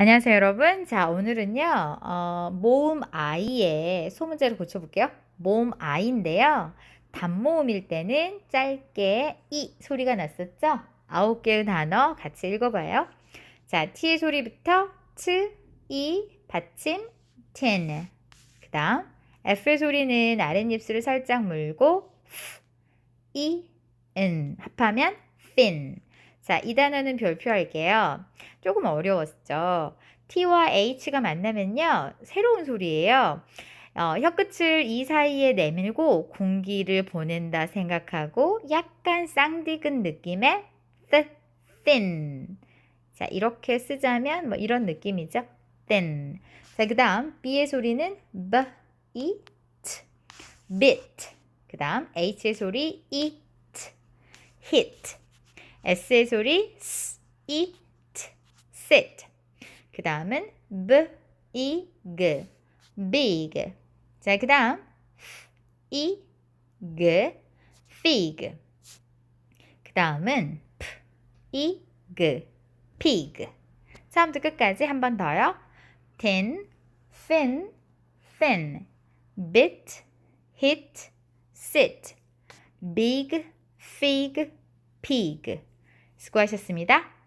안녕하세요, 여러분. 자, 오늘은요, 어, 모음 I의 소문제를 고쳐볼게요. 모음 I인데요. 단모음일 때는 짧게 이 소리가 났었죠? 아홉 개의 단어 같이 읽어봐요. 자, T의 소리부터 트, 이, 받침, ten. 그 다음, F의 소리는 아랫입술을 살짝 물고, 프, 이, 은. 합하면 fin. 자, 이 단어는 별표할게요. 조금 어려웠죠. T와 H가 만나면요. 새로운 소리예요. 어, 혀끝을 이 사이에 내밀고 공기를 보낸다 생각하고 약간 쌍디근 느낌의 th, thin. 자, 이렇게 쓰자면 뭐 이런 느낌이죠. thin. 자, 그 다음 B의 소리는 b, e, t, bit. 그 다음 H의 소리 eat, hit. S의 소리 s, eat, sit. 그 다음은 b, e, g, big. 자, 그 다음 e, g, fig. 그 다음은 p, e, g, pig. 처음부터 끝까지 한 번 더요. tin, fin, thin, bit, hit, sit, big, fig, pig. 수고하셨습니다.